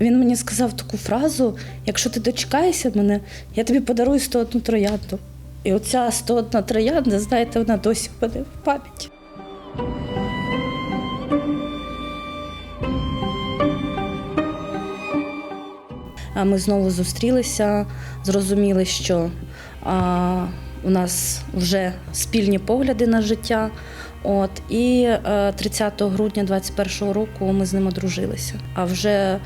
Він мені сказав таку фразу: якщо ти дочекаєшся мене, я тобі подарую 101 троянду. І оця 101 троянда, знаєте, вона досі в в пам'яті. А Ми знову зустрілися, зрозуміли, що а, у нас вже спільні погляди на життя. От, і е, 30 грудня 2021 року ми з ним одружилися. А вже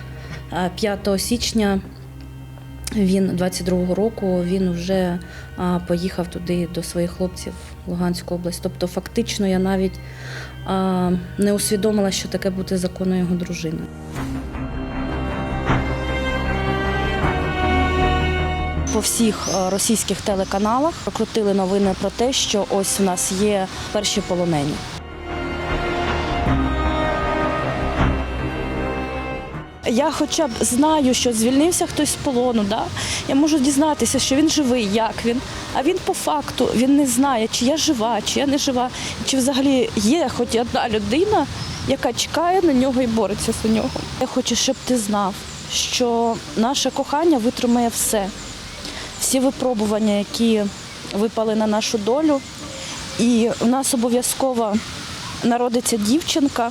е, 5 січня він 22-го року він вже поїхав туди до своїх хлопців в Луганську область. Тобто, фактично, я навіть не усвідомила, що таке бути законною його дружиною. По всіх е, російських телеканалах прокрутили новини про те, що ось у нас є перші полонені. Я хоча б знаю, що звільнився хтось з полону. Да? Я можу дізнатися, що він живий, як він. А він по факту він не знає, чи я жива, чи я не жива, чи взагалі є хоч одна людина, яка чекає на нього і бореться за нього. Я хочу, щоб ти знав, що наше кохання витримає все, всі випробування, які випали на нашу долю. І в нас обов'язково народиться дівчинка.